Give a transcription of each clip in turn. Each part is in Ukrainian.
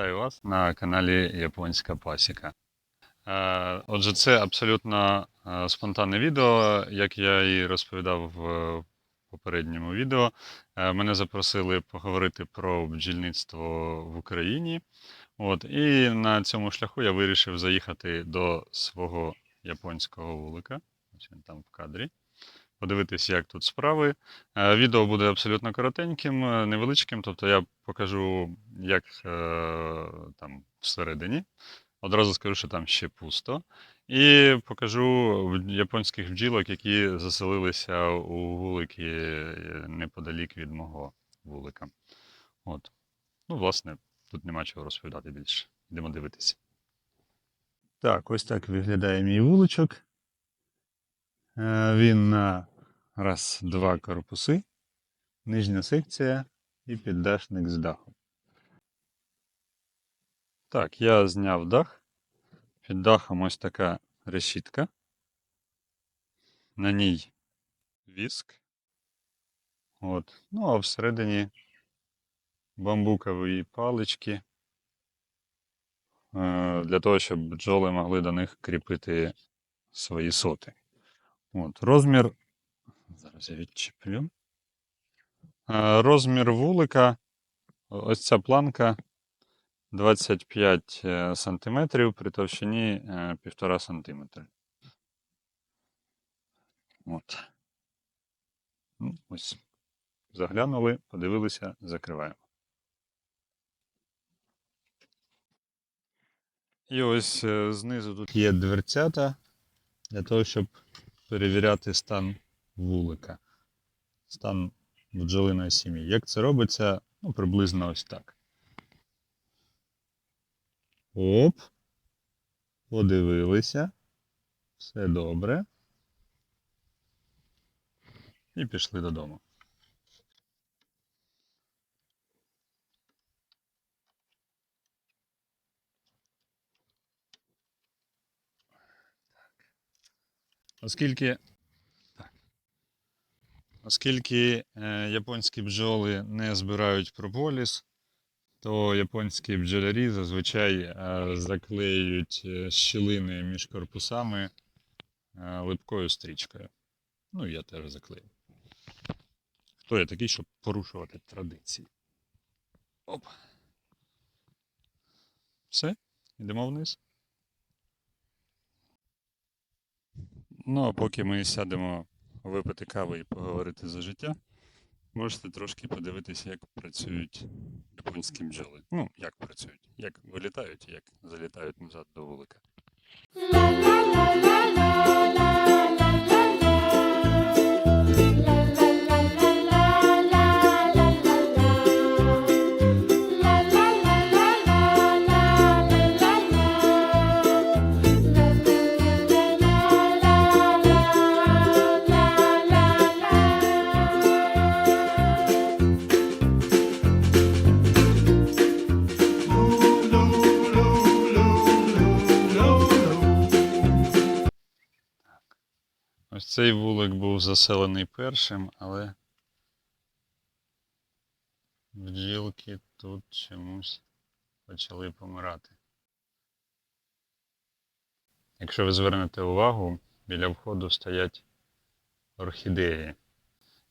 Вітаю вас на каналі Японська Пасіка. Е, Отже, це абсолютно е, спонтанне відео, як я і розповідав в попередньому відео. Е, Мене запросили поговорити про бджільництво в Україні. От, і на цьому шляху я вирішив заїхати до свого японського вулика. Ось він там в кадрі. Подивитись, як тут справи. Е, Відео буде абсолютно коротеньким, е, невеличким, тобто я покажу, як е, там всередині. Одразу скажу, що там ще пусто. І покажу японських бджілок, які заселилися у вулики неподалік від мого вулика. От. Ну, власне, тут нема чого розповідати більше. Йдемо дивитися. Так, ось так виглядає мій вуличок. Він на раз, два корпуси, нижня секція і піддашник з дахом. Так, я зняв дах. Під дахом ось така решітка. На ній віск. От. Ну, а всередині бамбукові палички. е, Для того, щоб бджоли могли до них кріпити свої соти. От. Розмір. Зараз я відчеплю. Е, Розмір вулика. Ось ця планка 25 е, сантиметрів при товщині е, 1,5 сантиметра. От. Ну, ось. Заглянули, подивилися, закриваємо. І ось е, знизу тут є дверцята для того, щоб перевіряти стан вулика, стан бджолиної сім'ї. Як це робиться? Ну, приблизно ось так. Оп. Подивилися. Все добре. І пішли додому. Оскільки. Оскільки е, японські бджоли не збирають прополіс, то японські бджолярі зазвичай е, заклеюють е, щілини між корпусами липкою стрічкою. Ну, я теж заклею. Хто я такий, щоб порушувати традиції? Оп. Все, йдемо вниз. Ну, а поки ми сядемо випити кави і поговорити за життя, можете трошки подивитися, як працюють японські бджоли. Ну, як працюють, як вилітають і як залітають назад до вулика. Цей вулик був заселений першим, але бджілки тут чомусь почали помирати. Якщо ви звернете увагу, біля входу стоять орхідеї.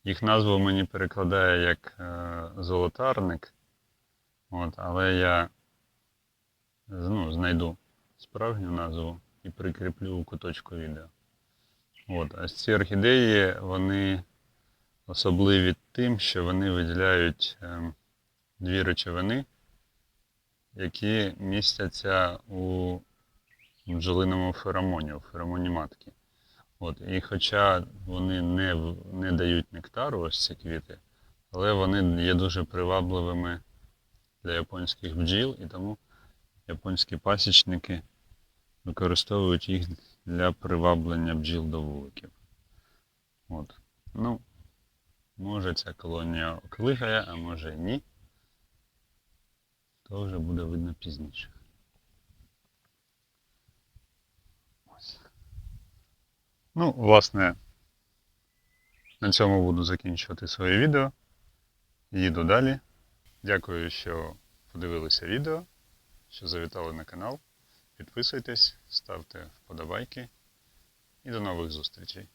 Їх назву мені перекладає як е, золотарник, от, але я ну, знайду справжню назву і прикріплю у куточку відео. От, а ці орхідеї, вони особливі тим, що вони виділяють ем, дві речовини, які містяться у бджолиному феромоні, у феромоні матки. От, і хоча вони не, не дають нектару, ось ці квіти, але вони є дуже привабливими для японських бджіл, і тому японські пасічники використовують їх для приваблення бджіл до вуликів. От. Ну, може ця колонія оклигає, а може ні. То вже буде видно пізніше. Ось. Ну, власне, на цьому буду закінчувати своє відео. Їду далі. Дякую, що подивилися відео. що завітали на канал. Підписуйтесь, ставте вподобайки і до нових зустрічей.